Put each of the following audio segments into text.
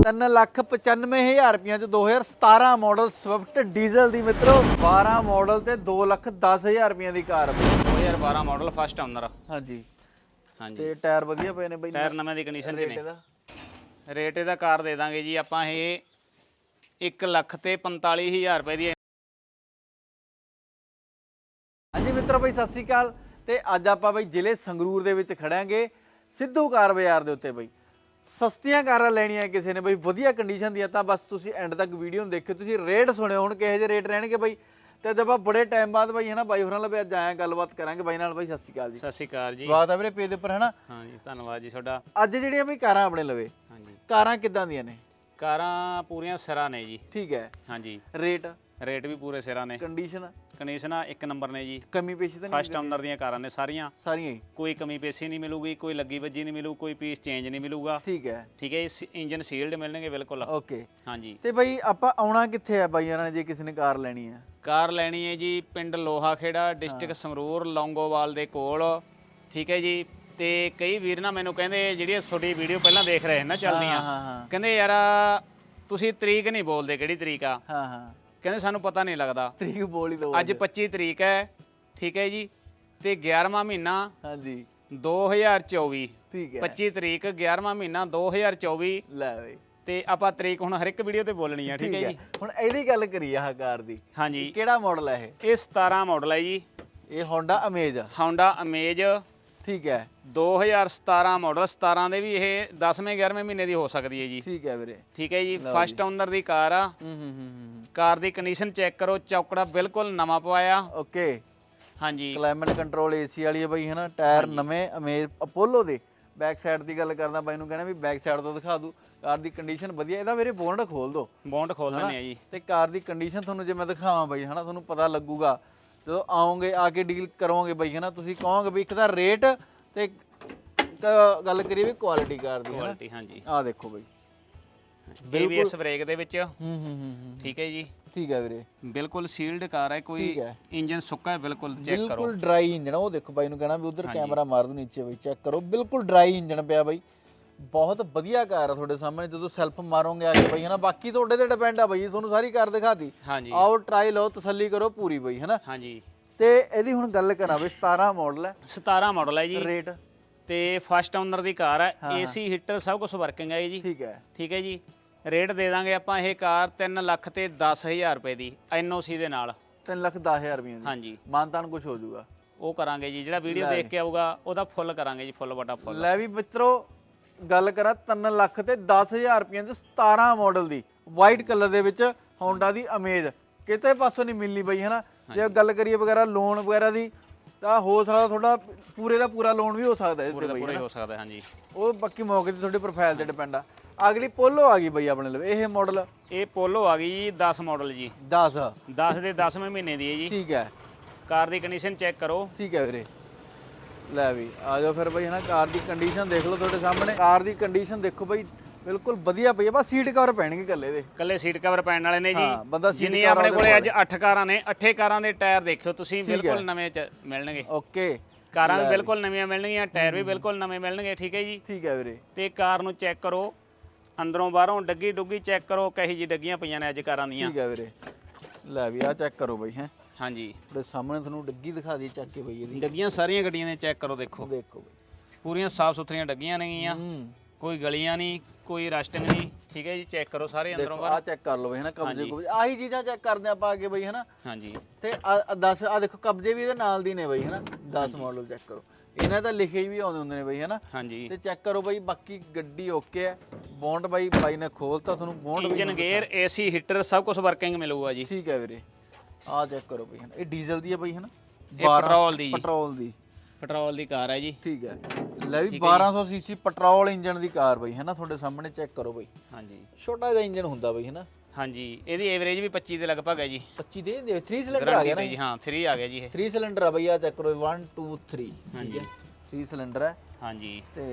ਤਿੰਨ ਲੱਖ 95000 ਰੁਪਈਆਂ ਚ 2017 ਮਾਡਲ ਸਵਿਫਟ ਡੀਜ਼ਲ ਦੀ ਮਿੱਤਰੋ 12 ਮਾਡਲ ਤੇ 2 ਲੱਖ 10000 ਰੁਪਈਆਂ ਦੀ ਕਾਰ ਬਈ। 2012 ਮਾਡਲ ਫਸਟ ਓਨਰ ਹਾਂਜੀ। ਹਾਂਜੀ। ਤੇ ਟਾਇਰ ਵਧੀਆ ਪਏ ਨੇ ਬਈ ਟਾਇਰ ਨਵੇਂ ਦੀ ਕੰਡੀਸ਼ਨ 'ਚ ਰੇਟ ਨੇ। ਇਹਦਾ। ਰੇਟ ਇਹਦਾ ਕਾਰ ਦੇ ਦਾਂਗੇ ਜੀ ਆਪਾਂ ਇਹ 1 ਲੱਖ ਤੇ 45000 ਰੁਪਏ ਦੀ ਹਾਂਜੀ ਮਿੱਤਰੋ ਬਈ ਸਤਿ ਸ੍ਰੀ ਅਕਾਲ। ਤੇ ਅੱਜ ਆਪਾਂ ਬਈ ਜ਼ਿਲ੍ਹੇ ਸੰਗਰੂਰ ਦੇ ਵਿੱਚ ਖੜਾਂਗੇ ਸਿੱਧੂ ਕਾਰ ਬਾਜ਼ਾਰ ਦੇ ਉੱਤੇ ਬਈ। ਸਸਤੀਆਂ ਕਾਰਾਂ ਲੈਣੀਆਂ ਕਿਸੇ ਨੇ ਬਈ ਵਧੀਆ ਕੰਡੀਸ਼ਨ ਦੀਆਂ ਤਾਂ ਬਸ ਤੁਸੀਂ ਐਂਡ ਤੱਕ ਵੀਡੀਓ ਨੂੰ ਦੇਖਿਓ ਤੁਸੀਂ ਰੇਟ ਸੁਣਿਓ ਹੁਣ ਕਿਹੋ ਜਿਹੇ ਰੇਟ ਰਹਿਣਗੇ ਬਈ। ਤੇ ਅੱਜ ਆਪਾਂ ਬੜੇ ਟਾਈਮ ਬਾਅਦ ਬਈ ਹਨਾ ਬਾਈ ਹੋਰਾਂ ਲਵੇ ਅੱਜ ਆਇਆ ਗੱਲਬਾਤ ਕਰਾਂਗੇ ਬਾਈ ਨਾਲ ਬਈ ਸਤਿ ਸ੍ਰੀ ਅਕਾਲ ਜੀ। ਸਤਿ ਸ਼੍ਰੀ ਅਕਾਲ ਜੀ। ਸਵਾਗਤ ਹੈ ਵੀਰੇ ਪੇਜ ਦੇ ਉੱਪਰ ਹਨਾ? ਹਾਂਜੀ ਧੰਨਵਾਦ ਜੀ ਤੁਹਾਡਾ। ਅੱਜ ਜਿਹੜੀਆਂ ਬਈ ਕਾਰਾਂ ਆਪਣੇ ਲਵੇ ਹਾਂਜੀ ਕਾਰਾਂ ਕਿੱਦਾਂ ਦੀਆਂ ਨੇ? ਕਾਰਾਂ ਪੂਰੀਆਂ ਸਿਰਾਂ ਨੇ ਜੀ। ਠੀਕ ਹੈ। ਹਾਂਜੀ ਰੇਟ ਰੇਟ ਵੀ ਪੂਰੇ ਸਿਰਾਂ ਨੇ। ਕੰਡੀਸ਼ਨ ਕੰਡੀਸ਼ਨਾਂ ਇੱਕ ਨੰਬਰ ਨੇ ਜੀ। ਕਮੀ ਪੇਸ਼ੀ ਤਾਂ ਨਹੀਂ ਫਸਟ ਓਨਰ ਦੀਆਂ ਕਾਰਾਂ ਨੇ ਸਾਰੀਆਂ। ਸਾਰੀਆਂ ਹੀ। ਕੋਈ ਕਮੀ ਪੇਸ਼ੀ ਨਹੀਂ ਮਿਲੂਗੀ ਕੋਈ ਲੱਗੀ ਵੱਜੀ ਨਹੀਂ ਮਿਲੂ ਕੋਈ ਪੀਸ ਚੇਂਜ ਨਹੀਂ ਮਿਲੂਗਾ। ਠੀਕ ਹੈ। ਠੀਕ ਹੈ ਜੀ ਇੰਜਨ ਸੀਲਡ ਮਿਲਣਗੇ ਬਿਲਕੁਲ। ਓਕੇ ਹਾਂਜੀ। ਤੇ ਬਈ ਆਪਾਂ ਆਉਣਾ ਕਿੱਥੇ ਆ ਬਾਈ ਯਾਰਾਂ ਨੇ ਜੇ ਕਿਸੇ ਨੇ ਕਾਰ ਲੈਣੀ ਆ? ਕਾਰ ਲੈਣੀ ਹੈ ਜੀ ਪਿੰਡ ਲੋਹਾ ਖੇੜਾ ਡਿਸਟ੍ਰਿਕਟ ਸੰਗਰੂਰ ਲੌਂਗੋਵਾਲ ਦੇ ਕੋਲ। ਠੀਕ ਹੈ ਜੀ ਤੇ ਕਈ ਵੀਰ ਨਾ ਮੈਨੂੰ ਕਹਿੰਦੇ ਜਿਹੜੀਆਂ ਤੁਹਾਡੀ ਵੀਡੀਓ ਪਹਿਲਾਂ ਦੇਖ ਰਹੇ ਨੇ ਨਾ ਚੱਲਦੀਆਂ। ਹਾਂ ਹਾਂ। ਕਹਿੰਦੇ ਯਾਰ ਤੁਸੀਂ ਤਰੀਕ ਨਹੀਂ ਬੋਲਦੇ ਕਿਹੜੀ ਤਰੀਕ ਆ? ਹਾਂ ਹਾਂ। ਕਹਿੰਦੇ ਸਾਨੂੰ ਪਤਾ ਨਹੀਂ ਲੱਗਦਾ। ਤਰੀਕ ਬੋਲ ਹੀ ਦੋ ਅੱਜ 25 ਤਰੀਕ ਹੈ ਠੀਕ ਹੈ ਜੀ? ਤੇ 11ਵਾਂ ਮਹੀਨਾ ਹਾਂਜੀ। 2024 ਠੀਕ ਹੈ। 25 ਤਰੀਕ 11ਵਾਂ ਮਹੀਨਾ 2024 ਲੈ ਬਈ। ਤੇ ਆਪਾਂ ਤਰੀਕ ਹੁਣ ਹਰ ਇੱਕ ਵੀਡੀਓ ਤੇ ਬੋਲਣੀ ਆ ਠੀਕ ਹੈ ਜੀ? ਹੁਣ ਇਹਦੀ ਗੱਲ ਕਰੀਏ ਆਹ ਕਾਰ ਦੀ। ਹਾਂਜੀ। ਕਿਹੜਾ ਮਾਡਲ ਹੈ ਇਹ? ਇਹ 17 ਮਾਡਲ ਹੈ ਜੀ। ਇਹ Honda Amaze Honda Amaze ਠੀਕ ਹੈ। 2017 ਮਾਡਲ 17 ਦੇ ਵੀ ਇਹ 10ਵੇਂ 11ਵੇਂ ਮਹੀਨੇ ਦੀ ਹੋ ਸਕਦੀ ਹੈ ਜੀ। ਠੀਕ ਹੈ ਵੀਰੇ। ਠੀਕ ਹੈ ਜੀ ਫਸਟ ਓਨਰ ਦੀ ਕਾਰ ਆ। ਹੂੰ ਹੂੰ ਹੂੰ ਕਾਰ ਦੀ ਕੰਡੀਸ਼ਨ ਚੈੱਕ ਕਰੋ ਚੌਕੜਾ ਬਿਲਕੁਲ ਨਵਾਂ ਪਵਾਇਆ। ਓਕੇ। ਹਾਂਜੀ। ਕਲਾਈਮੇਟ ਕੰਟਰੋਲ ਏਸੀ ਵਾਲੀ ਹੈ ਬਈ ਹਨਾ? ਟਾਇਰ ਨਵੇਂ ਅਮੇਜ਼ ਅਪੋਲੋ ਦੇ। ਬੈਕ ਸਾਈਡ ਦੀ ਗੱਲ ਕਰਦਾ ਬਾਈ ਨੂੰ ਕਹਿੰਦਾ ਵੀ ਬੈਕ ਸਾਈਡ ਤੋਂ ਦਿਖਾ ਦੂ। ਕਾਰ ਦੀ ਕੰਡੀਸ਼ਨ ਵਧੀਆ ਇਹਦਾ ਵੀਰੇ ਬੋਨਟ ਖੋਲ ਦੋ। ਬੌਂਡ ਖੋਲ ਦਿੰਦੇ ਆ ਜੀ। ਤੇ ਕਾਰ ਦੀ ਕੰਡੀਸ਼ਨ ਤੁਹਾਨੂੰ ਜੇ ਮੈਂ ਦਿਖਾਵਾਂ ਬਾਈ ਹਨਾ? ਤੁਹਾਨੂੰ ਪਤਾ ਲੱਗੂਗਾ। ਜਦੋਂ ਆਓਗੇ ਆ ਕੇ ਡੀਲ ਕਰੋਗੇ ਬਾਈ ਹਨਾ? ਤੁਸੀਂ ਕਹੋਗੇ ਵੀ ਇੱਕ ਤਾਂ ਰੇਟ ਤੇ ਗੱਲ ਕਰੀਏ ਵੀ ਕੁਆਲਿਟੀ ਕਾਰ ਦੀ ਹਨਾ? ਕੁਆਲਿਟੀ ਹਾਂਜੀ। ਆ ਦੇਖੋ ਬਾਈ। ABS ਬ੍ਰੇਕ ਦੇ ਵਿੱਚ। ਹੂੰ ਹੂੰ ਹੂੰ ਹੂੰ। ਠੀਕ ਹੈ ਜੀ। ਠੀਕ ਹੈ ਵੀਰੇ। ਬਿਲਕੁਲ ਸੀਲਡ ਕਾਰ ਹੈ ਕੋਈ ਹੈ। ਇੰਜਨ ਸੁੱਕਾ ਹੈ ਬਿਲਕੁਲ ਚੈੱਕ ਕਰੋ। ਬਿਲਕੁਲ ਡਰਾਈ ਇੰਜਨ ਉਹ ਦੇਖੋ ਬਾਈ ਨੂੰ ਕਹਿਣਾ ਵੀ ਉਧਰ ਕੈਮਰਾ ਮਾਰ ਦੋ ਨੀਚੇ ਬਾਈ ਚੈੱਕ ਕਰੋ। ਬਿਲਕੁਲ ਡਰਾਈ ਇੰਜਨ ਪਿਆ ਬਾਈ। ਬਹੁਤ ਵਧੀਆ ਕਾਰ ਆ ਤੁਹਾਡੇ ਸਾਹਮਣੇ ਜਦੋਂ ਸੈਲਫ ਮਾਰੋਗੇ ਆ ਕੇ ਬਾਈ ਹਨਾ? ਬਾਕੀ ਤੁਹਾਡੇ ਤੇ ਡਿਪੈਂਡ ਆ ਬਾਈ ਤੁਹਾਨੂੰ ਸਾਰੀ ਕਾਰ ਦਿਖਾਤੀ। ਹਾਂਜੀ। ਆਓ ਟਰਾਈ ਲਓ ਤਸੱਲੀ ਕਰੋ ਪੂਰੀ ਬਾਈ ਹਨਾ? ਹਾਂਜੀ। ਤੇ ਇਹਦੀ ਹੁਣ ਗੱਲ ਕਰਾਂ ਵੀ 17 ਮਾਡਲ ਹੈ 17 ਮਾਡਲ ਹੈ ਜੀ। ਰੇਟ ਤੇ ਫਸਟ ਓਨਰ ਦੀ ਕਾਰ ਹੈ ਏਸੀ ਹੀਟਰ ਸਭ ਕੁਝ ਵਰਕਿੰਗ ਹੈ ਜੀ। ਠੀਕ ਹੈ। ਠੀਕ ਹੈ ਜੀ। ਰੇਟ ਦੇ ਦਾਂਗੇ ਆਪਾਂ ਇਹ ਕਾਰ 3 ਲੱਖ ਤੇ 10000 ਰੁਪਏ ਦੀ ਐਨਓਸੀ ਦੇ ਨਾਲ। 3 ਲੱਖ 10000 ਰੁਪਏ ਦੀ। ਹਾਂਜੀ। ਮਾਨਤਾਨ ਕੁਝ ਹੋ ਜਾਊਗਾ। ਉਹ ਕਰਾਂਗੇ ਜੀ ਜਿਹੜਾ ਵੀਡੀਓ ਦੇਖ ਕੇ ਆਊਗਾ ਉਹਦਾ ਫੁੱਲ ਕਰਾਂਗੇ ਜੀ ਫੁੱਲ ਬਟਾ ਫੁੱਲ ਲੈ ਵੀ ਮਿੱਤਰੋ ਗੱਲ ਕਰਾਂ 3 ਲੱਖ ਤੇ 10000 ਰੁਪਏ ਦੀ 17 ਮਾਡਲ ਦੀ। ਵਾਈਟ ਕਲਰ ਦੇ ਵਿੱਚ Honda ਦੀ ਅਮੇਜ਼ ਕਿਤੇ ਪਾਸੋਂ ਨਹੀਂ ਮਿਲਣੀ ਬਈ ਹਨਾ? ਜੇ ਗੱਲ ਕਰੀਏ ਵਗੈਰਾ ਲੋਨ ਵਗੈਰਾ ਦੀ ਤਾਂ ਹੋ ਸਕਦਾ ਤੁਹਾਡਾ ਪੂਰੇ ਦਾ ਪੂਰਾ ਲੋਨ ਵੀ ਹੋ ਸਕਦਾ ਇਸ ਤੇ ਬਈ ਪੂਰਾ ਹੀ ਹੋ ਸਕਦਾ ਹਾਂਜੀ। ਉਹ ਬਾਕੀ ਮੌਕੇ ਤੇ ਤੁਹਾਡੇ ਪ੍ਰੋਫਾਈਲ ਤੇ ਡਿਪੈਂਡ ਆ। ਅਗਲੀ ਪੋਲੋ ਆ ਗਈ ਬਈ ਆਪਣੇ ਲਈ ਇਹ ਮਾਡਲ ਇਹ ਪੋਲੋ ਆ ਗਈ ਜੀ 10 ਮਾਡਲ ਜੀ। 10 10 ਦੇ 10ਵੇਂ ਮਹੀਨੇ ਦੀ ਹੈ ਜੀ। ਠੀਕ ਹੈ। ਕਾਰ ਦੀ ਕੰਡੀਸ਼ਨ ਚੈੱਕ ਕਰੋ। ਠੀਕ ਹੈ ਵੀਰੇ। ਲੈ ਵੀ ਆ ਜਾਓ ਫਿਰ ਬਈ ਹਨਾ ਕਾਰ ਦੀ ਕੰਡੀਸ਼ਨ ਦੇਖ ਲਓ ਤੁਹਾਡੇ ਸਾਹਮਣੇ। ਕਾਰ ਦੀ ਕੰਡੀਸ਼ਨ ਦੇਖੋ ਬਈ ਬਿਲਕੁਲ ਵਧੀਆ ਪਈ ਆ ਬਸ ਸੀਟ ਕਵਰ ਪੈਣਗੇ ਇਕੱਲੇ ਦੇ। ਕੱਲੇ ਸੀਟ ਕਵਰ ਪੈਣ ਵਾਲੇ ਨੇ ਹਾਂ, ਬੰਦਾ ਜੀ seat ਜਿੰਨੀ cover ਆਪਣੇ ਉਹਦੇ ਕੋਲੇ ਅੱਜ 8 ਕਾਰਾਂ ਨੇ 8 ਕਾਰਾਂ ਦੇ ਟਾਇਰ ਦੇਖਿਓ ਤੁਸੀਂ ਠੀਕ ਹੈ। ਬਿਲਕੁਲ ਨਵੇਂ ਚ ਮਿਲਣਗੇ। ਓਕੇ। ਕਾਰਾਂ ਵੀ। ਬਿਲਕੁਲ ਨਵੀਆਂ ਮਿਲਣਗੀਆਂ ਟਾਇਰ ਵੀ ਬਿਲਕੁਲ ਨਵੇਂ ਮਿਲਣਗੇ ਠੀਕ ਹੈ ਜੀ। ਠੀਕ ਹੈ ਵੀਰੇ। ਤੇ ਕਾਰ ਨੂੰ ਚੈੱਕ ਕਰੋ ਅੰਦਰੋਂ ਬਾਹਰੋਂ ਡੱਗੀ ਡੁੱਗੀ ਚੈੱਕ ਕਰੋ ਕਹੀ ਜੀ ਡੱਗੀਆਂ ਪਈਆਂ ਨੇ ਅੱਜ ਕਾਰਾਂ ਦੀਆਂ। ਠੀਕ ਹੈ ਵੀਰੇ। ਲੈ ਵੀ ਆ ਚੈੱਕ ਕਰੋ ਬਈ ਹੈ। ਹਾਂਜੀ। ਤੁਹਾਡੇ ਸਾਹਮਣੇ ਤੁਹਾਨੂੰ ਡੱਗੀ ਦਿਖਾ ਦਈਏ ਚੱਕ ਕੇ ਬਈ ਇਹਦੀ। ਡੱਗੀਆਂ ਸਾਰੀਆਂ ਗੱਡੀਆਂ ਦੇ ਚੈੱਕ ਕਰੋ ਦੇਖੋ। ਦੇਖੋ ਬਈ। ਪੂਰੀਆਂ ਸਾਫ਼ ਸੁਥਰੀਆਂ ਡੱਗੀਆਂ ਨੇਗੀਆਂ ਹੂੰ। ਕੋਈ ਗਲੀਆਂ ਨਹੀਂ ਕੋਈ ਰਸਟਿੰਗ ਨਹੀਂ। ਠੀਕ ਹੈ ਜੀ ਚੈੱਕ ਕਰੋ ਸਾਰੇ ਅੰਦਰੋਂ ਦੇਖੋ ਬਾਹਰ। ਆ ਚੈੱਕ ਕਰ ਲਓ ਬਈ ਹਨਾ ਕਬਜੇ ਕੁਬਜੇ। ਆਹੀ ਚੀਜ਼ਾਂ ਚੈੱਕ ਕਰਦੇ ਆਪਾਂ ਅੱਗੇ ਬਈ ਹਨਾ। ਹਾਂਜੀ। ਤੇ 10 ਆ ਦੇਖੋ ਕਬਜੇ ਵੀ ਇਹਦੇ ਨਾਲ ਦੀ ਨੇ ਬਈ ਹਨਾ। 10 ਮਾਡਲ ਚੈੱਕ ਕਰੋ। ਇਹਨਾਂ ਤਾਂ ਲਿਖੇ ਵੀ ਆਉਂਦੇ ਹੁੰਦੇ ਨੇ ਬਈ ਹਨਾ। ਹਾਂਜੀ। ਤੇ ਚੈੱਕ ਕਰੋ ਬਈ ਬਾਕੀ ਗੱਡੀ ਓਕੇ ਹੈ। ਬੌਂਡ ਬਾਈ ਬਾਈ ਨੇ ਖੋਲਤਾ ਤੁਹਾਨੂੰ ਬੌਂਡ ਵੀ ਇੰਜਨ ਗੇਅਰ ਏਸੀ ਹੀਟਰ ਸਭ ਕੁਝ ਵਰਕਿੰਗ ਮਿਲੂਗਾ ਜੀ। ਠੀਕ ਹੈ ਵੀਰੇ। ਆਹ ਚੈੱਕ ਕਰੋ ਬਈ ਹਨਾ। ਇਹ ਡੀਜ਼ਲ ਦੀ ਹੈ ਬਈ ਹਨਾ? ਇਹ ਪੈਟਰੋਲ ਦੀ ਜੀ। ਪੈਟਰੋਲ ਦੀ। ਪੈਟਰੋਲ ਦੀ ਕਾਰ ਹੈ ਜੀ। ਠੀਕ ਹੈ। ਲੈ ਵੀ 1200 ਸੀਸੀ ਪੈਟਰੋਲ ਇੰਜਨ ਦੀ ਕਾਰ ਬਈ ਹੈ ਨਾ ਤੁਹਾਡੇ ਸਾਹਮਣੇ ਚੈੱਕ ਕਰੋ ਬਈ। ਹਾਂਜੀ। ਛੋਟਾ ਜਿਹਾ ਇੰਜਨ ਹੁੰਦਾ ਬਈ ਹੈ ਨਾ ਹਾਂਜੀ। ਇਹਦੀ ਐਵਰੇਜ ਵੀ 25 ਦੇ ਲਗਭਗ ਹੈ ਜੀ। 25 ਦੇ ਦੇ 3 ਸਿਲੰਡਰ ਆ ਗਿਆ ਗਾਰੰਟੀ ਤੇ ਜੀ ਹਾਂ 3 ਆ ਗਿਆ ਜੀ ਇਹ। 3 ਸਿਲੰਡਰ ਆ ਬਈ ਆ ਚੈੱਕ ਕਰੋ 1 2 3 ਹਾਂਜੀ। 3 ਸਿਲੰਡਰ ਹੈ। ਹਾਂਜੀ। ਤੇ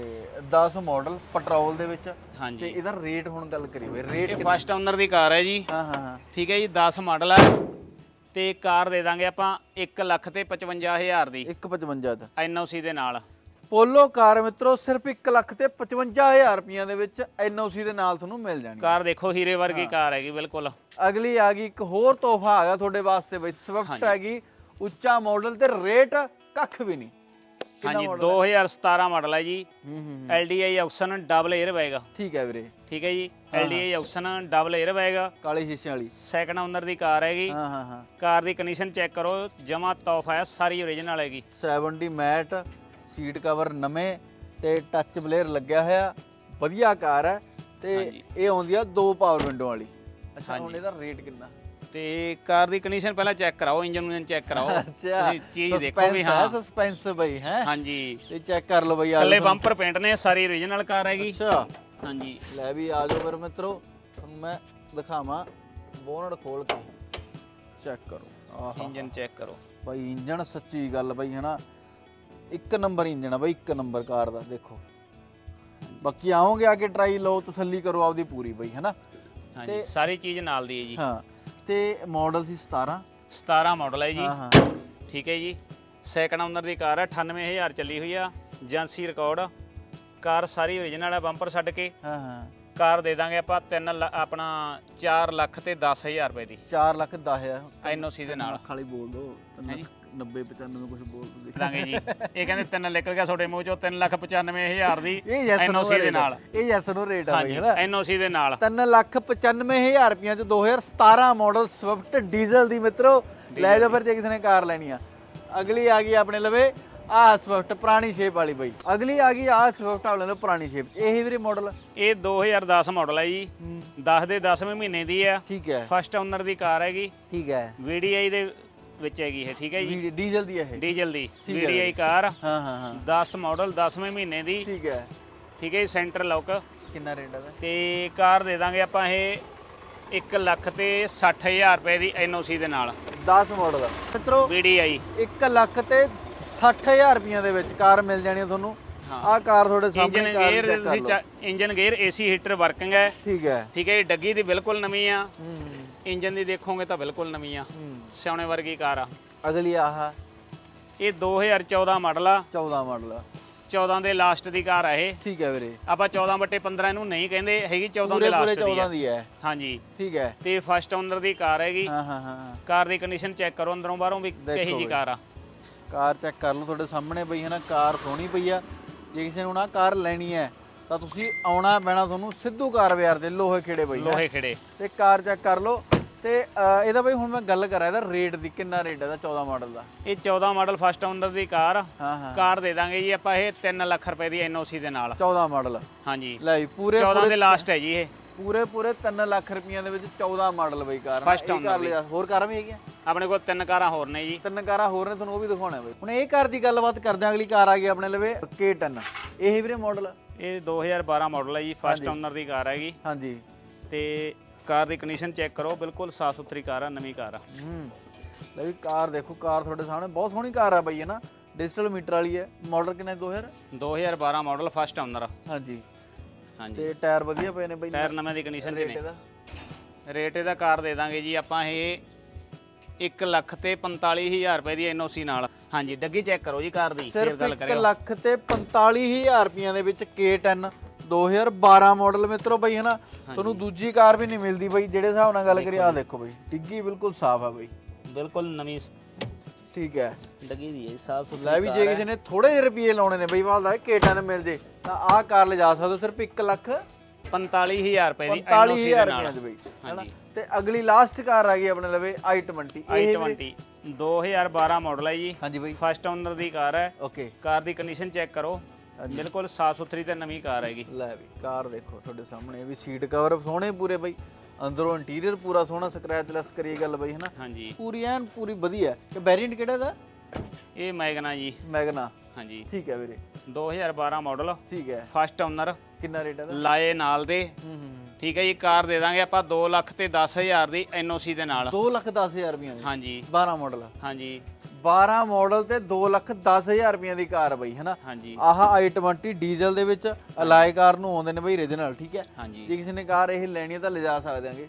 10 ਮਾਡਲ ਪੈਟਰੋਲ ਦੇ ਵਿੱਚ। ਤੇ ਹਾਂਜੀ ਇਹਦਾ ਰੇਟ ਹੁਣ ਗੱਲ ਕਰੀ ਬਈ ਰੇਟ ਇਹ ਫਸਟ ਓਨਰ ਦੀ ਕਾਰ ਹੈ ਜੀ। ਹਾਂ ਹਾਂ ਹਾਂ। ਠੀਕ ਹੈ ਜੀ 10 ਮਾਡਲ ਹੈ। ਤੇ ਕਾਰ ਦੇ ਦਾਂਗੇ ਆਪਾਂ 1 ਲੱਖ ਤੇ 55000 ਦੀ। 155 ਦਾ ਐਨਓਸੀ ਦੇ ਨਾਲ। ਪੋਲੋ ਕਾਰ ਮਿੱਤਰੋ ਸਿਰਫ 1 ਲੱਖ ਤੇ 55000 ਰੁਪਈਆਂ ਦੇ ਵਿੱਚ ਐਨਓਸੀ ਦੇ ਨਾਲ ਤੁਹਾਨੂੰ ਮਿਲ ਜਾਣੀ। ਕਾਰ ਦੇਖੋ ਹੀਰੇ ਵਰਗੀ ਕਾਰ ਹੈਗੀ ਬਿਲਕੁਲ। ਅਗਲੀ ਆ ਗਈ ਇੱਕ ਹੋਰ ਤੋਹਫਾ ਆ ਗਿਆ ਤੁਹਾਡੇ ਵਾਸਤੇ ਬਈ ਸਵਿਫਟ ਹੈਗੀ ਉੱਚਾ ਮਾਡਲ ਤੇ ਰੇਟ ਕੱਖ ਵੀ ਨਹੀਂ। ਹਾਂਜੀ 2017 ਮਾਡਲ ਹੈ ਜੀ। ਹੂੰ ਹੂੰ LDI auction double air bag. ਠੀਕ ਹੈ ਵੀਰੇ। ਠੀਕ ਹੈ ਜੀ? LDI auction double air bag. ਕਾਲੇ ਸ਼ੀਸ਼ੇ ਵਾਲੀ। ਸੈਕੰਡ ਓਨਰ ਦੀ ਕਾਰ ਹੈਗੀ। ਹਾਂ ਹਾਂ ਹਾਂ। ਕਾਰ ਦੀ ਕੰਡੀਸ਼ਨ ਚੈੱਕ ਕਰੋ ਜਮਾ ਤੋਹਫਾ ਹੈ ਸਾਰੀ ਓਰੀਜਨਲ ਹੈਗੀ। 70 ਮੈਟ ਸੀਟ ਕਵਰ ਨਵੇਂ ਤੇ ਟੱਚ ਬਲੇਅਰ ਲੱਗਿਆ ਹੋਇਆ। ਵਧੀਆ ਕਾਰ ਹੈ ਤੇ ਹਾਂਜੀ। ਇਹ ਆਉਂਦੀ ਆ ਦੋ ਪਾਵਰ ਵਿੰਡੋ ਵਾਲੀ। ਅੱਛਾ ਹੁਣ ਹਾਂਜੀ। ਇਹਦਾ ਰੇਟ ਕਿੰਨਾ? ਤੇ ਕਾਰ ਦੀ ਕੰਡੀਸ਼ਨ ਪਹਿਲਾਂ ਚੈੱਕ ਕਰਾਓ ਇੰਜਨ ਨੂੰ ਚੈੱਕ ਕਰਾਓ। ਅੱਛਾ। ਤੁਸੀਂ ਚੀਜ਼ ਦੇਖੋ ਵੀ ਹਾਂ। ਸਸਪੈਂਸ ਬਈ ਹੈ? ਹਾਂਜੀ। ਤੇ ਚੈੱਕ ਕਰ ਲਓ ਬਈ ਆ ਥੱਲੇ ਲਓ ਬੰਪਰ ਪੇਂਟ ਨੇ ਸਾਰੀ ਓਰੀਜਨਲ ਕਾਰ ਹੈਗੀ। ਅੱਛਾ। ਹਾਂਜੀ। ਲੈ ਵੀ ਆ ਜਾਓ ਫਿਰ ਮਿੱਤਰੋ। ਤੁਹਾਨੂੰ ਮੈਂ ਦਿਖਾਵਾਂ ਬੋਨਟ ਖੋਲ ਕੇ। ਚੈੱਕ ਕਰੋ। ਆਹਾ। ਇੰਜਨ ਚੈੱਕ ਕਰੋ। ਬਾਈ ਇੰਜਣ ਸੱਚੀ ਗੱਲ ਬਾਈ ਹਨਾ? ਇੱਕ ਨੰਬਰ ਇੰਜਣ ਆ ਬਾਈ ਇੱਕ ਨੰਬਰ ਕਾਰ ਦਾ ਦੇਖੋ। ਬਾਕੀ ਆਓਗੇ ਆ ਕੇ ਟਰਾਈ ਲਓ ਤਸੱਲੀ ਕਰੋ ਆਪਦੀ ਪੂਰੀ ਬਾਈ ਹਨਾ? ਹਾਂਜੀ ਤੇ- ਸਾਰੀ ਚੀਜ਼ ਨਾਲ ਦੀ ਹੈ ਜੀ। ਹਾਂ। ਤੇ ਮਾਡਲ ਸੀ 17 17 ਮਾਡਲ ਹੈ ਜੀ। ਹਾਂ ਹਾਂ। ਠੀਕ ਹੈ ਜੀ। ਸੈਕੰਡ ਓਨਰ ਦੀ ਕਾਰ ਹੈ 98000 ਚੱਲੀ ਹੋਈ ਆ। ਏਜੰਸੀ ਰਿਕਾਰਡ ਕਾਰ ਸਾਰੀ ਓਰੀਜਨਲ ਹੈ ਬੰਪਰ ਛੱਡ ਕੇ। ਹਾਂ ਹਾਂ। ਕਾਰ ਦੇ ਦਾਂਗੇ ਆਪਾਂ 3 ਆਪਣਾ 4 ਲੱਖ ਤੇ 10000 ਰੁਪਏ ਦੀ। 4 ਲੱਖ 10 ਹਜ਼ਾਰ। ਐਨਓਸੀ ਦੇ ਨਾਲ। ਖਾਲੀ ਬੋਲ ਦੋ। ਹੈਂ ਜੀ? 90 95 ਕੁਝ ਬੋਲ ਦੋ ਦੇ ਦਾਂਗੇ ਜੀ ਇਹ ਕਹਿੰਦੇ 3 ਨਿਕਲ ਗਿਆ ਤੁਹਾਡੇ ਮੂੰਹ ਚੋਂ 3 ਲੱਖ 95000 ਦੀ ਇਹ ਯੈਸ ਨੋ ਐਨਓਸੀ ਦੇ ਨਾਲ। ਇਹ ਯੈਸ ਨੋ ਰੇਟ ਆ ਬਾਈ ਹਾਂਜੀ ਹਨਾ ਐਨਓਸੀ ਦੇ ਨਾਲ। 3 ਲੱਖ 95000 ਰੁਪਈਆ ਚ 2017 ਮਾਡਲ ਸਵਿਫਟ ਡੀਜ਼ਲ ਦੀ ਮਿੱਤਰੋ। ਲੈ ਜਾਓ ਫਿਰ ਜੇ ਕਿਸੇ ਨੇ ਕਾਰ ਲੈਣੀ ਆ। ਅਗਲੀ ਆ ਗਈ ਆਪਣੇ ਲਵੇ ਆ ਸਵਿਫਟ ਪੁਰਾਣੀ ਸ਼ੇਪ ਵਾਲੀ ਬਾਈ। ਅਗਲੀ ਆ ਗਈ ਆ ਸਵਿਫਟ ਵਾਲੇ ਲੋ ਪੁਰਾਣੀ ਸ਼ੇਪ ਇਹੀ ਵੀਰੇ ਮਾਡਲ ਇਹ 2010 ਮਾਡਲ ਹੈ ਜੀ। 10 ਦੇ 10ਵੇਂ ਮਹੀਨੇ ਦੀ ਆ। ਠੀਕ ਹੈ। ਫਸਟ ਓਨਰ ਦੀ ਕਾਰ ਹੈਗੀ। ਠੀਕ ਹੈ। VDI ਦੇ ਵਿੱਚ ਹੈਗੀ ਇਹ ਠੀਕ ਹੈ ਜੀ? ਵੀ ਡੀਜ਼ਲ ਦੀ ਹੈ ਇਹ। ਡੀਜ਼ਲ ਦੀ। ਠੀਕ ਹੈ ਕਾਰ। ਹਾਂ ਹਾਂ ਹਾਂ। 10 ਮਾਡਲ 10ਵੇਂ ਮਹੀਨੇ ਦੀ। ਠੀਕ ਹੈ। ਠੀਕ ਹੈ ਜੀ ਸੈਂਟਰ ਲੌਕ। ਕਿੰਨਾ ਰੇਟ ਹੈ ਤੇ ਕਾਰ ਦੇ ਦਾਂਗੇ ਆਪਾਂ ਇਹ 1 ਲੱਖ ਤੇ 60000 ਰੁਪਏ ਦੀ ਐਨਓਸੀ ਦੇ ਨਾਲ। 10 ਮਾਡਲ ਮਿੱਤਰੋ VDI 1 ਲੱਖ ਤੇ 60000 ਰੁਪਈਆ ਦੇ ਵਿੱਚ ਕਾਰ ਮਿਲ ਜਾਣੀ ਹੈ ਤੁਹਾਨੂੰ। ਹਾਂ। ਆਹ ਕਾਰ ਤੁਹਾਡੇ ਸਾਹਮਣੇ ਇੰਜਨ ਕਾਰ ਗੇਅਰ ਚੈੱਕ ਕਰ ਲਓ। Engine gear AC heater working ਹੈ। ਠੀਕ ਹੈ। ਠੀਕ ਹੈ ਜੀ ਡੱਗੀ ਦੀ ਬਿਲਕੁਲ ਨਵੀਂ ਆ। ਹੂੰ। ਇੰਜਨ ਦੀ ਦੇਖੋਗੇ ਤਾਂ ਬਿਲਕੁਲ ਨਵੀਂ ਆ। ਸਿਆਉਣੇ ਵਰਗੀ ਕਾਰ ਆ। ਅਗਲੀ ਆਹ। ਇਹ 2014 ਮਾਡਲ ਆ। 14 ਮਾਡਲ 14 ਦੇ ਲਾਸਟ ਦੀ ਕਾਰ ਆ ਇਹ। ਠੀਕ ਹੈ ਵੀਰੇ। ਆਪਾਂ 14 ਬਟੇ 15 ਇਹਨੂੰ ਨਹੀਂ ਕਹਿੰਦੇ ਹੈਗੀ 14 ਪੂਰੇ ਦੇ ਲਾਸਟ ਦੀ 14 ਆ ਦੀ ਹੈ ਹਾਂਜੀ। ਠੀਕ ਹੈ ਤੇ ਫਸਟ ਓਨਰ ਦੀ ਕਾਰ ਹੈਗੀ। ਹਾਂ ਹਾਂ ਹਾਂ। ਕਾਰ ਦੀ ਕੰਡੀਸ਼ਨ ਚੈੱਕ ਕਰੋ ਅੰਦਰੋਂ ਬਾਹਰੋਂ ਵੀ ਕਹੀ ਜੀ। ਕਾਰ ਆ। ਕਾਰ ਚੈੱਕ ਕਰ ਲਓ ਤੁਹਾਡੇ ਸਾਹਮਣੇ ਪਈ ਹੈ ਨਾ ਕਾਰ ਸੋਹਣੀ ਪਈ ਆ। ਜੇ ਕਿਸੇ ਨੂੰ ਨਾ ਕਾਰ ਲੈਣੀ ਹੈ ਤਾਂ ਤੁਸੀਂ ਆਉਣਾ ਪੈਣਾ ਤੁਹਾਨੂੰ ਸਿੱਧੂ ਕਾਰ ਬਾਜ਼ਾਰ ਦੇ ਲੋਹੇ ਖੇੜੇ ਬਈ ਹੈਂ। ਲੋਹੇ ਖਿੜੇ। ਤੇ ਕਾਰ ਚੈੱਕ ਕਰ ਲਓ ਤੇ ਅ, ਇਹਦਾ ਬਈ ਹੁਣ ਮੈਂ ਗੱਲ ਕਰਾਂ ਇਹਦਾ ਰੇਟ ਦੀ ਕਿੰਨਾ ਰੇਟ ਹੈ ਇਹਦਾ 14 ਮਾਡਲ ਦਾ? ਇਹ 14 ਮਾਡਲ ਫਸਟ ਓਨਰ ਦੀ ਕਾਰ ਹਾਂ ਹਾਂ। ਕਾਰ ਦੇ ਦਾਂਗੇ ਜੀ ਆਪਾਂ ਇਹ 3 ਲੱਖ ਰੁਪਏ ਦੀ ਐਨਓਸੀ ਦੇ ਨਾਲ। 14 ਮਾਡਲ ਹਾਂਜੀ। ਲੈ ਵੀ ਪੂਰੇ 14 ਦੇ ਲਾਸਟ ਹੈ ਜੀ ਇਹ। ਪੂਰੇ ਪੂਰੇ 3 ਲੱਖ ਰੁਪਈਆ ਦੇ ਵਿੱਚ 14 ਮਾਡਲ ਬਈ ਕਾਰ ਨਾ। First ਇਹ owner ਕਾਰ ਦੀ। ਲਿਆ ਹੋਰ ਕਾਰਾਂ ਵੀ ਹੈਗੀਆਂ? ਆਪਣੇ ਕੋਲ ਤਿੰਨ ਕਾਰਾਂ ਹੋਰ ਨੇ ਜੀ। ਤਿੰਨ ਕਾਰਾਂ ਹੋਰ ਨੇ ਤੁਹਾਨੂੰ ਉਹ ਵੀ ਦਿਖਾਉਣਾ ਬਈ। ਹੁਣ ਇਹ ਕਾਰ ਦੀ ਗੱਲਬਾਤ ਕਰਦੇ ਹਾਂ ਅਗਲੀ ਕਾਰ ਆ ਗਈ ਆਪਣੇ ਲਵੇ K10 ਇਹ ਵੀਰੇ ਮਾਡਲ ਇਹ 2012 ਮਾਡਲ ਹੈ ਜੀ ਫਸਟ ਓਨਰ ਦੀ ਕਾਰ ਹੈਗੀ। ਹਾਂਜੀ। ਤੇ ਕਾਰ ਦੀ ਕੰਡੀਸ਼ਨ ਚੈੱਕ ਕਰੋ ਬਿਲਕੁਲ ਸਾਫ਼ ਸੁਥਰੀ ਕਾਰ ਆ ਨਵੀਂ ਕਾਰ ਆ। ਹੂੰ। ਲੈ ਵੀ ਕਾਰ ਦੇਖੋ ਕਾਰ ਤੁਹਾਡੇ ਸਾਹਮਣੇ ਬਹੁਤ ਸੋਹਣੀ ਕਾਰ ਆ ਬਈ ਹੈ ਨਾ? ਡਿਜੀਟਲ ਮੀਟਰ ਵਾਲੀ ਹੈ। ਮਾਡਲ ਕਿੰਨਾ 2000 2012 ਮਾਡਲ ਫਸਟ ਓਨਰ ਹਾਂਜੀ। ਹਾਂਜੀ। ਤੇ ਟਾਇਰ ਵਧੀਆ ਪਏ ਨੇ ਬਈ? ਟਾਇਰ ਨਵੇਂ ਦੀ ਕੰਡੀਸ਼ਨ 'ਚ ਰੇਟ ਨੇ। ਇਹਦਾ? ਰੇਟ ਇਹਦਾ ਕਾਰ ਦੇ ਦਾਂਗੇ ਜੀ ਆਪਾਂ ਇਹ 1 ਲੱਖ ਤੇ 45000 ਰੁਪਏ ਦੀ ਐਨਓਸੀ ਨਾਲ। ਹਾਂਜੀ ਡੱਗੀ ਚੈੱਕ ਕਰੋ ਜੀ ਕਾਰ ਦੀ ਫੇਰ ਸਿਰਫ ਗੱਲ 1 ਕਰਿਓ। ਲੱਖ ਤੇ 45000 ਰੁਪਈਆ ਦੇ ਵਿੱਚ K10 2012 ਮਾਡਲ ਮਿੱਤਰੋ ਬਈ ਹਨਾ? ਤੁਹਾਨੂੰ ਦੂਜੀ ਕਾਰ ਵੀ ਨਹੀਂ ਮਿਲਦੀ ਬਈ ਜਿਹੜੇ ਹਿਸਾਬ ਨਾਲ ਗੱਲ ਕਰੀ ਆ ਦੇਖੋ ਬਈ ਡਿੱਗੀ ਬਿਲਕੁਲ ਸਾਫ਼ ਆ ਬਈ। ਬਿਲਕੁਲ ਨਵੀਂ ਠੀਕ ਹੈ। ਡੱਗੀ ਦੀ ਹੈ ਸਾਫ਼ ਸੁਥਰੀ ਲੈ ਵੀ ਜੇ ਕਿਸੇ ਨੇ ਥੋੜੇ ਜਿਹੇ ਰੁਪਏ ਲਾਉਣੇ ਨੇ ਬਈ ਵਾਲਦਾ K10 ਮਿਲ ਜੇ ਤਾਂ ਆਹ ਕਾਰ ਲਿਜਾ ਸਕਦੇ ਹੋ ਸਿਰਫ 1 ਲੱਖ 45000 ਰੁਪਏ ਦੀ ਐਨਓਸੀ 45000 ਦੇ ਰੁਪਏ ਨਾਲ। ਦੀ ਬਈ ਹਾਂਜੀ। ਤੇ ਅਗਲੀ ਲਾਸਟ ਕਾਰ ਆ ਗਈ ਆਪਣੇ ਲਵੇ i20 ਇਹ i20 2012 ਮਾਡਲ ਹੈ ਜੀ। ਹਾਂਜੀ ਬਈ। ਫਸਟ ਓਨਰ ਦੀ ਕਾਰ ਹੈ। ਓਕੇ ਕਾਰ ਦੀ ਕੰਡੀਸ਼ਨ ਚੈੱਕ ਕਰੋ। ਬਿਲਕੁਲ ਸਾਫ਼ ਸੁਥਰੀ ਤੇ ਨਵੀਂ ਕਾਰ ਹੈਗੀ। ਲੈ ਵੀ ਕਾਰ ਦੇਖੋ ਤੁਹਾਡੇ ਸਾਹਮਣੇ ਵੀ ਸੀਟ ਕਵਰ ਸੋਹਣੇ ਪੂਰੇ ਬਈ। ਅੰਦਰੋਂ ਇੰਟੀਰੀਅਰ ਪੂਰਾ ਸੋਹਣਾ ਸਕ੍ਰੈਚ ਲੈਸ ਕਰੀ ਗੱਲ ਬਈ ਹਨਾ? ਹਾਂਜੀ। ਪੂਰੀ ਐਨ ਪੂਰੀ ਵਧੀਆ। ਤੇ ਵੈਰੀਐਂਟ ਕਿਹੜਾ ਦਾ ਇਹ ਮੈਗਨਾ ਜੀ। ਮੈਗਨਾ ਹਾਂਜੀ। ਠੀਕ ਹੈ ਵੀਰੇ। 2012 ਮਾਡਲ ਠੀਕ ਹੈ। ਫਸਟ ਓਨਰ ਕਿੰਨਾ ਰੇਟ ਹੈ ਦਾ ਲਾਏ ਨਾਲ ਦੇ। ਹੂੰ ਹੂੰ ਠੀਕ ਹੈ ਜੀ ਕਾਰ ਦੇ ਦਾਂਗੇ ਆਪਾਂ 2 ਲੱਖ ਤੇ 10000 ਦੀ ਐਨਓਸੀ ਦੇ ਨਾਲ। 2 ਲੱਖ 10000 ਰੁਪਏ ਹਾਂਜੀ। 12 ਮਾਡਲ ਹਾਂਜੀ। 12 ਮਾਡਲ ਤੇ 2 ਲੱਖ 10000 ਰੁਪਏ ਦੀ ਕਾਰ ਬਈ ਹਨਾ? ਹਾਂਜੀ। ਆਹ i20 ਡੀਜ਼ਲ ਦੇ ਵਿੱਚ ਅਲਾਈ ਕਾਰ ਨੂੰ ਆਉਂਦੇ ਨੇ ਬਈ ਰੀਜਨਲ ਠੀਕ ਹੈ? ਜੇ ਕਿਸੇ ਨੇ ਕਾਰ ਇਹ ਲੈਣੀ ਹੈ ਤਾਂ ਲਿਜਾ ਸਕਦੇ ਆਂਗੇ।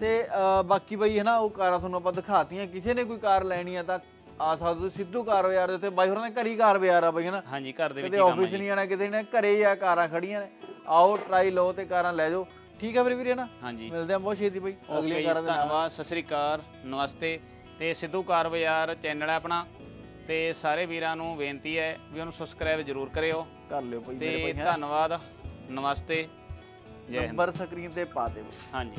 ਤੇ ਬਾਕੀ ਬਈ ਹੈ ਨਾ ਉਹ ਕਾਰਾਂ ਤੁਹਾਨੂੰ ਆਪਾਂ ਦਿਖਾਤੀਆਂ। ਕਿਸੇ ਨੇ ਕੋਈ ਕਾਰ ਲੈਣੀ ਆ ਤਾਂ ਆ ਸਕਦੇ ਤੁਸੀਂ ਸਿੱਧੂ ਕਾਰ ਬਾਜ਼ਾਰ ਦੇ ਉੱਤੇ। ਬਾਈ ਹੋਰਾਂ ਦੇ ਘਰੀ ਕਾਰ ਬਾਜ਼ਾਰ ਆ ਬਈ ਹੈ ਨਾ ਹਾਂਜੀ ਘਰ ਦੇ ਵਿੱਚ ਹੀ ਕੰਮ ਆਫਿਸ ਨਹੀਂ ਆਣਾ ਕਿਤੇ ਨੇ ਘਰੇ ਹੀ ਆ ਕਾਰਾਂ ਖੜੀਆਂ ਨੇ। ਆਓ ਟਰਾਈ ਲਓ ਤੇ ਕਾਰਾਂ ਲੈ ਜਾਓ। ਠੀਕ ਆ ਫਿਰ ਵੀਰੇ ਨਾ ਹਾਂਜੀ। ਮਿਲਦੇ ਆ ਬਹੁਤ ਛੇਤੀ ਬਈ। ਜੀ ਕਾਰਾਂ ਦੇ ਨਾਲ। ਧੰਨਵਾਦ ਸਤਿ ਸ੍ਰੀ ਅਕਾਲ ਨਮਸਤੇ। ਤੇ ਸਿੱਧੂ ਕਾਰ ਬਾਜ਼ਾਰ ਚੈਨਲ ਹੈ ਆਪਣਾ ਤੇ ਸਾਰੇ ਵੀਰਾਂ ਨੂੰ ਬੇਨਤੀ ਹੈ ਵੀ ਉਹਨੂੰ ਸਬਸਕ੍ਰਾਈਬ ਜ਼ਰੂਰ ਕਰਿਓ। ਕਰ ਲਿਓ ਮੇਰੇ ਤੇ ਭਾਈ ਹੈਂ। ਧੰਨਵਾਦ ਨਮਸਤੇ। ਜੈ ਹਿੰਦ। ਨੰਬਰ ਸਕਰੀਨ ਤੇ ਪਾ ਦੇ ਬਈ ਹਾਂਜੀ।